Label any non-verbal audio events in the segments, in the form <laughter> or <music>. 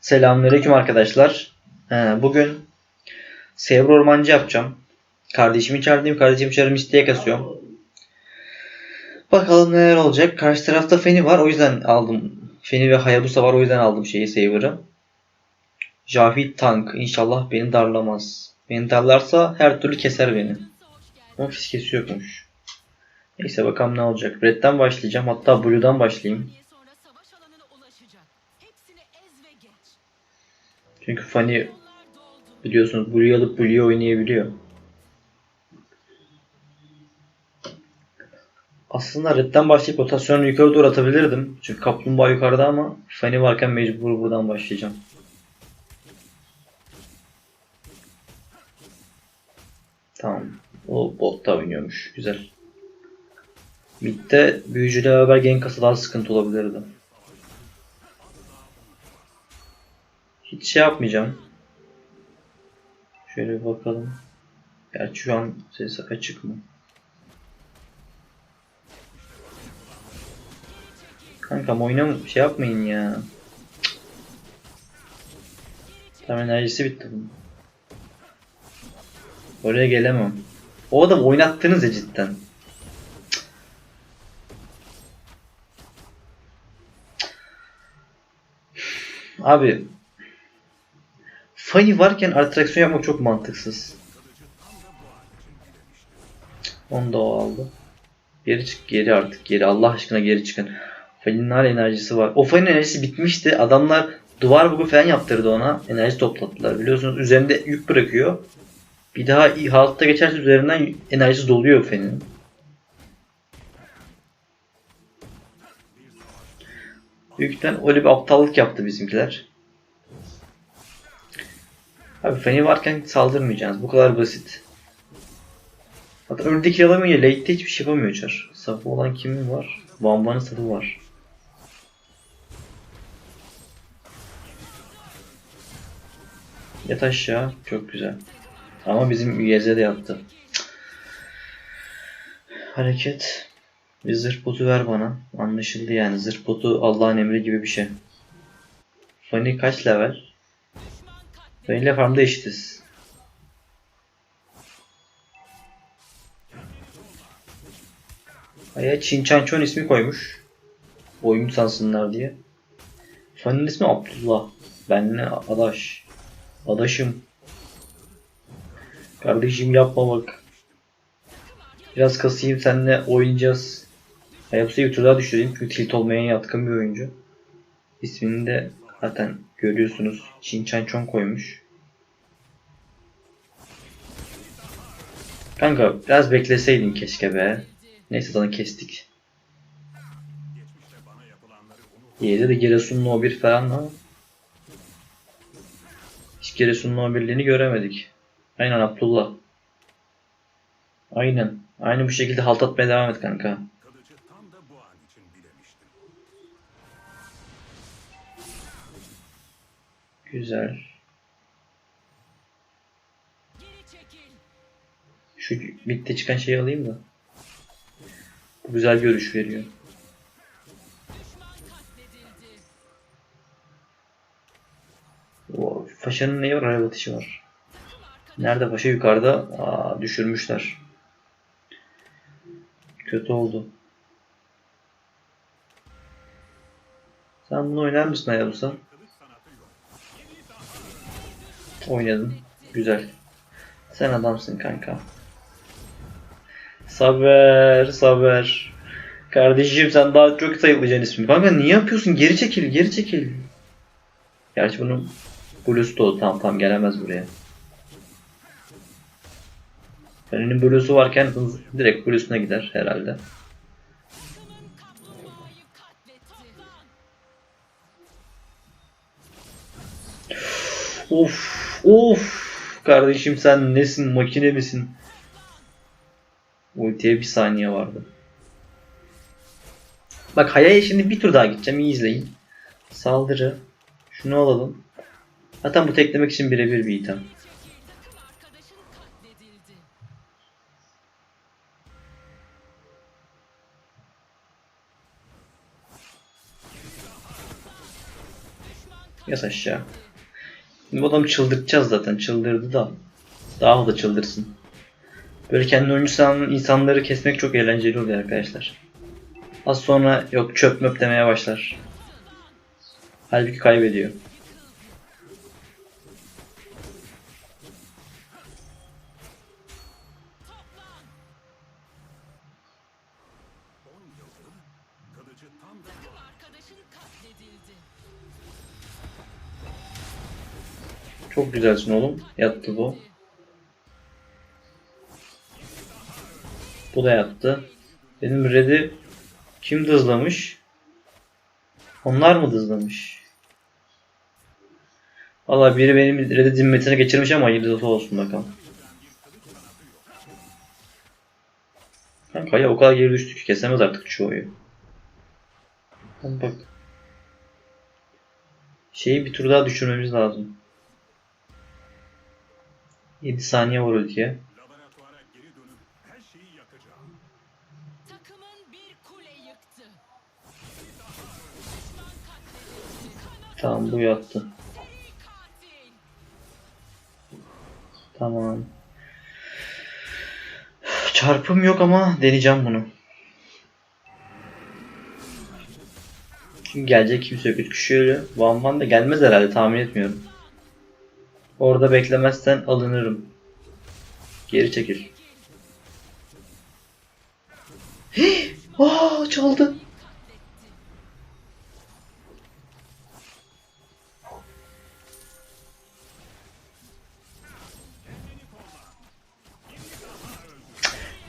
Selamünaleyküm arkadaşlar. Ee, bugün Sevr Ormancı yapacağım. Kardeşimi içerideyim. Kardeşim içeri isteye kasıyorum. Bakalım neler olacak. Karşı tarafta Feni var. O yüzden aldım. Feni ve Hayabusa var. O yüzden aldım şeyi Saver'ı. Jahit Tank. İnşallah beni darlamaz. Beni darlarsa her türlü keser beni. Ama fiskesi yokmuş. Neyse bakalım ne olacak. Red'den başlayacağım. Hatta Blue'dan başlayayım. Çünkü Fanny biliyorsunuz Blue'yu alıp Blue'yu oynayabiliyor. Aslında redden başlayıp rotasyonu yukarı doğru atabilirdim. Çünkü kaplumbağa yukarıda ama Fanny varken mecbur buradan başlayacağım. Tamam. O botta oynuyormuş. Güzel. Mid'de büyücüyle beraber gank kasa daha sıkıntı olabilirdi. Şey yapmayacağım. Şöyle bir bakalım. Gerçi şu an ses açık mı? Kankam oynam şey yapmayın ya. Tam enerjisi bitti bunun. Oraya gelemem. O adam oynattınız ya cidden. Abi Fanny varken atraksiyon yapmak çok mantıksız. Onu da o aldı. Geri çık geri artık geri Allah aşkına geri çıkın. Fanny'nin hala enerjisi var. O Fanny'nin enerjisi bitmişti. Adamlar duvar bugu falan yaptırdı ona. Enerji toplattılar. Biliyorsunuz üzerinde yük bırakıyor. Bir daha iyi hayatta geçerse üzerinden enerjisi doluyor Fanny'nin. Büyük ihtimal öyle bir aptallık yaptı bizimkiler. Abi Fanny varken saldırmayacaksınız. Bu kadar basit. Hatta öndeki alamıyor. Late'de hiçbir şey yapamıyor Char. Safı olan kimin var? Van Van'ın safı var. Yat aşağı. Çok güzel. Ama bizim UYZ de yaptı. Hareket. Bir zırh botu ver bana. Anlaşıldı yani. Zırh botu Allah'ın emri gibi bir şey. Fanny kaç level? İle farmda eşitiz. Aya Çin Çançon ismi koymuş. Oyun sansınlar diye. Fanny'nin ismi Abdullah. Benle adaş. Adaşım. Kardeşim yapma bak. Biraz kasayım seninle oynayacağız. Hayapsa'yı bir tur düşüreyim çünkü tilt olmaya yatkın bir oyuncu. İsmini de zaten görüyorsunuz. Çin Chan Chong koymuş. Kanka biraz bekleseydin keşke be. Neyse sana kestik. Yedi de Giresun No 1 falan ama. Hiç Giresun No 1'liğini göremedik. Aynen Abdullah. Aynen. Aynı bu şekilde halt atmaya devam et kanka. Güzel. Şu bitti çıkan şeyi alayım da. Bu güzel görüş veriyor. O Paşa'nın neyi var? Araba atışı var. Nerede Paşa? Yukarıda. Aa, düşürmüşler. Kötü oldu. Sen bunu oynar mısın Hayabusa? Oynadın. Güzel. Sen adamsın kanka. Saber, Saber. Kardeşim sen daha çok sayılacaksın ismi. Kanka niye yapıyorsun? Geri çekil, geri çekil. Gerçi bunun Blue'su da oldu. Tamam tamam gelemez buraya. Fener'in Blue'su varken direkt Blue'suna gider herhalde. Of of kardeşim sen nesin makine misin? Ultiye bir saniye vardı. Bak Haya'ya şimdi bir tur daha gideceğim iyi izleyin. Saldırı. Şunu alalım. Zaten bu teklemek için birebir bir item. Yaz aşağı. Bu adamı çıldırtacağız zaten. Çıldırdı da. Daha da çıldırsın. Böyle kendi oyuncu sanan insanları kesmek çok eğlenceli oluyor arkadaşlar. Az sonra yok çöp möp demeye başlar. Halbuki kaybediyor. Çok güzelsin oğlum. Yattı bu. Bu da yattı. Benim red'i kim dızlamış? Onlar mı dızlamış? Valla biri benim red'i zimmetine geçirmiş ama hayırlısı olsun bakalım. Kanka ya o kadar geri düştü ki kesemez artık çoğuyu. Bak. Şeyi bir tur daha düşürmemiz lazım. 7 saniye var ultiye. laboratuvara geri dönüp her şeyi yakacağım. Takımın bir kule yıktı. Düşman katledildi. Kana Tamam bu yattı. Tamam. Çarpım yok ama deneyeceğim bunu. Kim gelecek kimse yok. 3 kişi öyle. Van Van da gelmez herhalde tahmin etmiyorum. Orada beklemezsen alınırım. Geri çekil. <gasps> Aa çaldı.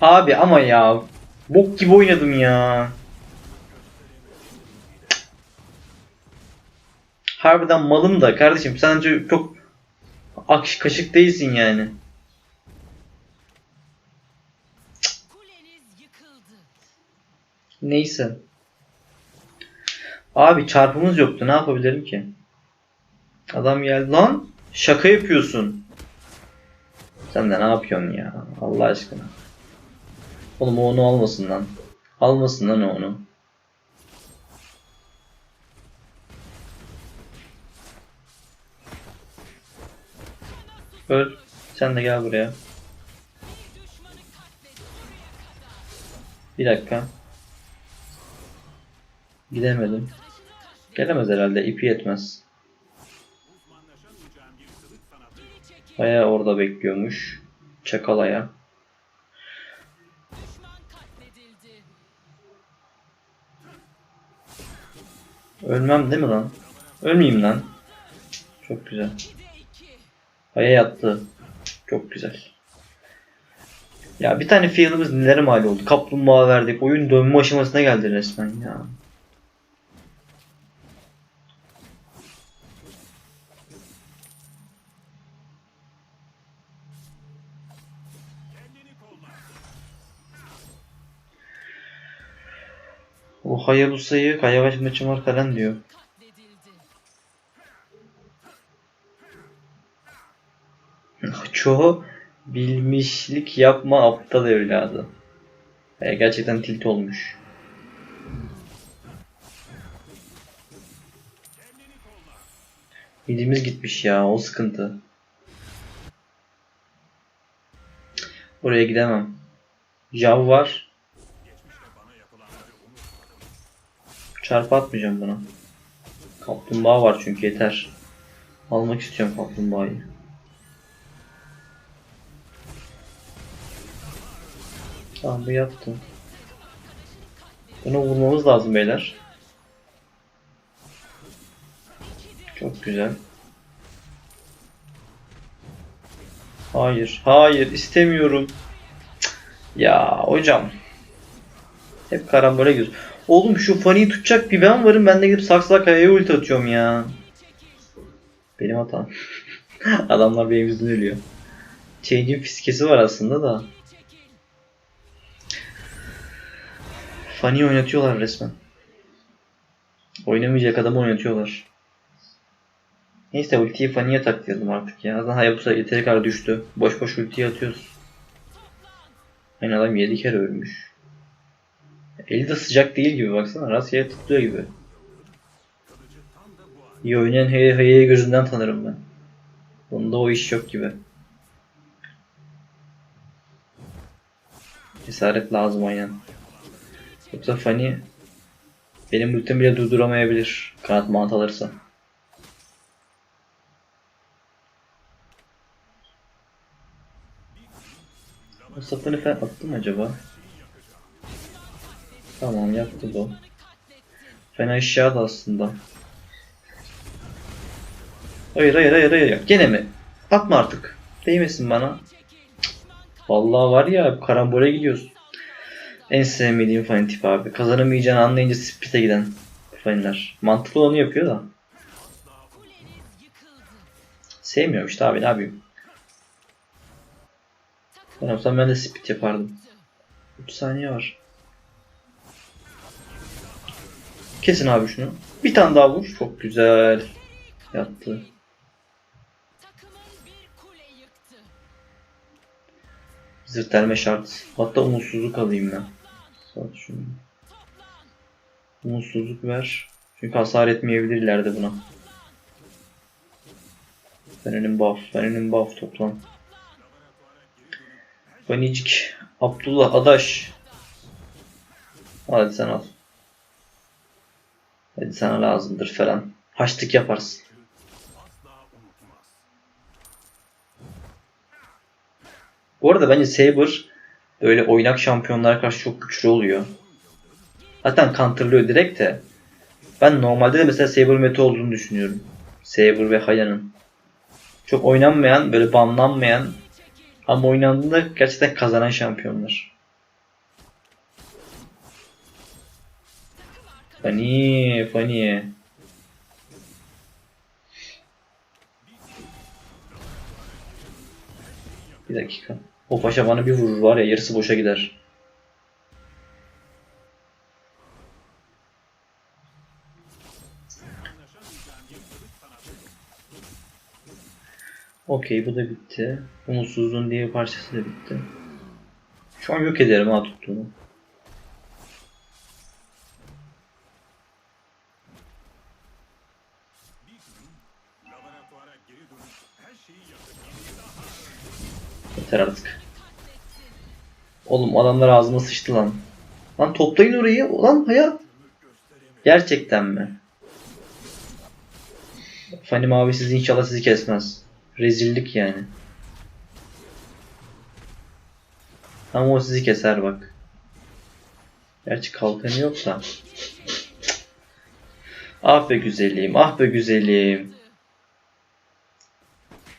Abi ama ya. Bok gibi oynadım ya. Harbiden malım da kardeşim sen de çok akş kaşık değilsin yani. Neyse. Abi çarpımız yoktu ne yapabilirim ki? Adam geldi lan. Şaka yapıyorsun. Sen de ne yapıyorsun ya? Allah aşkına. Oğlum onu almasın lan. Almasın lan onu. Öl. Sen de gel buraya. Bir dakika. Gidemedim. Gelemez herhalde. ipi yetmez. Uzmanlaşamayacağım bir kılıç sanatı yok. Geri çekil. Aya orada bekliyormuş. Çakalaya. Ölmem değil mi lan? Ölmeyeyim lan. Çok güzel. 2'de 2. Aya yattı. Çok güzel. Ya bir tane field'ımız nelere mal oldu. Kaplumbağa verdik. Oyun dönme aşamasına geldi resmen ya. O Hayabusa'yı Kayavaş maçım var falan diyor. Çoğu bilmişlik yapma aptal evladı. E, gerçekten tilt olmuş. Midimiz gitmiş ya o sıkıntı. Oraya gidemem. Jav var. Çarpı atmayacağım buna. Kaplumbağa var çünkü yeter. Almak istiyorum kaplumbağayı. Tamam bu yattı. Bunu vurmamız lazım beyler. Çok güzel. Hayır, hayır istemiyorum. Ya hocam. Hep karambole gidiyoruz. Oğlum şu Fanny'yi tutacak bir ben varım. Ben de gidip saksıla kayaya ulti atıyorum ya. Benim hatam. <laughs> Adamlar benim yüzümden ölüyor. Change'in fiskesi var aslında da. Fanny oynatıyorlar resmen. Oynamayacak adamı oynatıyorlar. Neyse ultiyi Fanny'ye taklayalım artık ya. Zaten Hayabusa yeteri kadar düştü. Boş boş ultiyi atıyoruz. Aynı adam 7 kere ölmüş. Eli de sıcak değil gibi baksana. Rastgele tutuyor gibi. İyi oynayan Heye Heye'yi gözünden tanırım ben. Bunda o iş yok gibi. Cesaret lazım aynen. Yoksa Fanny benim ultimi bile durduramayabilir kanat mantı alırsa. Sapını falan attı mı acaba? Tamam yaptı bu. Fena aşağıda aslında. Hayır hayır hayır hayır. Gene mi? Atma artık. Değmesin bana. Vallahi var ya karambole gidiyoruz. En sevmediğim fan tipi abi. Kazanamayacağını anlayınca split'e giden fanlar. Mantıklı onu yapıyor da. Sevmiyorum işte abi ne yapayım. Ben olsam ben de split yapardım. 3 saniye var. Kesin abi şunu. Bir tane daha vur. Çok güzel. Yattı. Zırtelme şart. Hatta umutsuzluk alayım ben. Sat şunu. Umutsuzluk ver. Çünkü hasar etmeyebilir ileride buna. Fener'in buff. Fener'in buff toplam. Panicik. Abdullah Adaş. Hadi sen al. Hadi sana lazımdır falan. Haçlık yaparsın. Bu arada bence Saber böyle oynak şampiyonlara karşı çok güçlü oluyor. Zaten counterlıyor direkt de. Ben normalde de mesela Saber meta olduğunu düşünüyorum. Saber ve Haya'nın. Çok oynanmayan, böyle banlanmayan ama oynandığında gerçekten kazanan şampiyonlar. Funny, funny. Bir dakika. O paşa bana bir vurur var ya yarısı boşa gider. Okey bu da bitti. Umutsuzluğun diğer parçası da bitti. Şu an yok ederim ha tuttuğunu. Yeter artık. Oğlum adamlar ağzıma sıçtı lan. Lan toplayın orayı. Lan hayat. Gerçekten mi? Fanny mavi siz inşallah sizi kesmez. Rezillik yani. Ama o sizi keser bak. Gerçi kalkanı yok da. Ah be güzelim, ah be güzelim.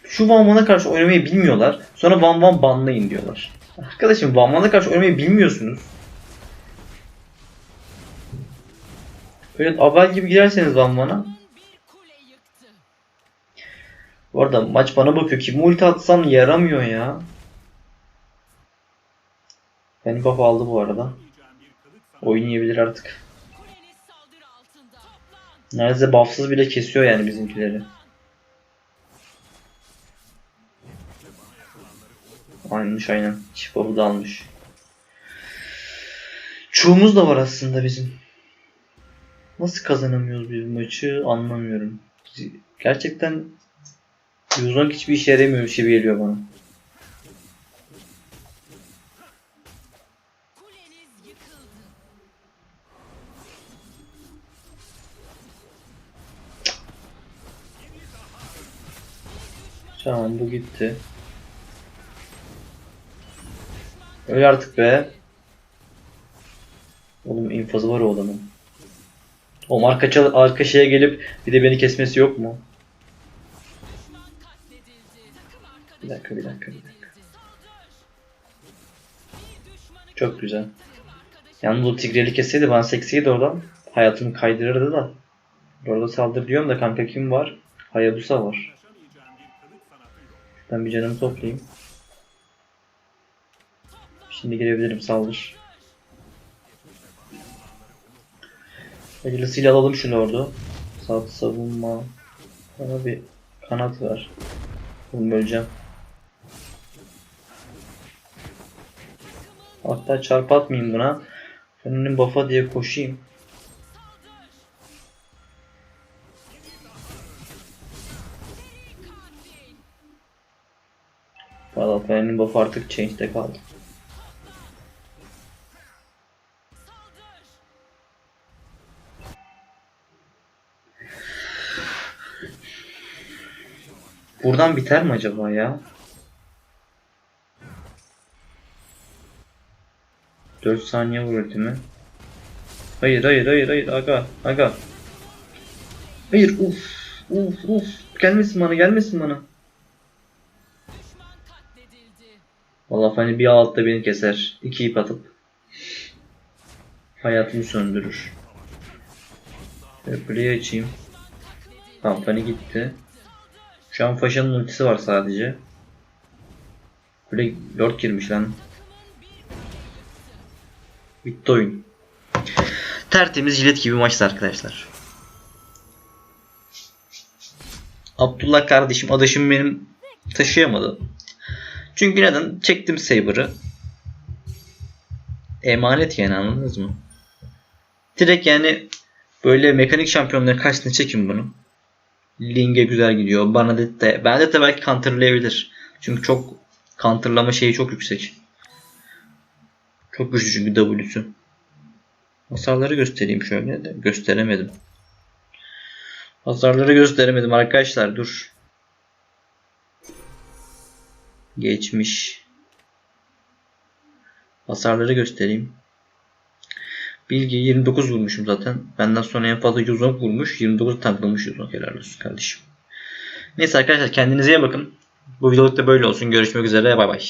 Şu Van Van'a karşı oynamayı bilmiyorlar. Sonra Van Van banlayın diyorlar. Arkadaşım Van Van'a karşı oynamayı bilmiyorsunuz. Böyle abel gibi girerseniz Van Van'a. Takımın bir kule yıktı. Bu arada maç bana bakıyor. Kim ulti atsam yaramıyor ya. Beni buff aldı bu arada. Oynayabilir artık. Neredeyse buffsız bile kesiyor yani bizimkileri. Aynen aynen. Buff'u da almış. Çoğumuz da var aslında bizim. Nasıl kazanamıyoruz biz maçı anlamıyorum. Gerçekten Yuzong hiçbir işe yaramıyor gibi geliyor bana. Tamam bu gitti. Öyle artık be. Oğlum infazı var o adamın. O arka, arka şeye gelip bir de beni kesmesi yok mu? Bir dakika bir dakika bir dakika. Çok güzel. Yalnız o tigreli kesseydi bana seksiydi oradan. Hayatımı kaydırırdı da. Orada saldır diyorum da kanka kim var? Hayabusa var. Ben bir canımı toplayayım. Şimdi girebilirim saldır. Hayırlısıyla alalım şunu orada. Sağ savunma. Bana bir kanat ver. Bunu öleceğim. Hatta çarp atmayayım buna. Fenon'un bafa diye koşayım. Valla Fenon'un buff artık change'de kaldı. Buradan biter mi acaba ya? 4 saniye vur ultimi. Hayır hayır hayır hayır aga aga. Hayır uf uf uf gelmesin bana gelmesin bana. Vallahi hani bir altta beni keser. İki ip atıp hayatımı söndürür. Replay açayım. Fanny gitti. Şu an Faşa'nın ultisi var sadece. Böyle lord girmiş lan. Bitti oyun. Tertemiz jilet gibi maçtı arkadaşlar. Abdullah kardeşim adaşım benim taşıyamadı. Çünkü neden? Çektim Saber'ı. Emanet yani anladınız mı? Direkt yani böyle mekanik şampiyonların karşısına çekin bunu. Ling'e güzel gidiyor. Bana de, de bende de belki counterlayabilir. Çünkü çok counterlama şeyi çok yüksek. Çok güçlü çünkü W'su. Hasarları göstereyim şöyle de. Gösteremedim. Hasarları gösteremedim arkadaşlar dur. Geçmiş. Hasarları göstereyim. Bilgi 29 vurmuşum zaten. Benden sonra en fazla 110 vurmuş. 29 tanklamış 110 helal olsun kardeşim. Neyse arkadaşlar kendinize iyi bakın. Bu videoluk da böyle olsun. Görüşmek üzere. Bay bay.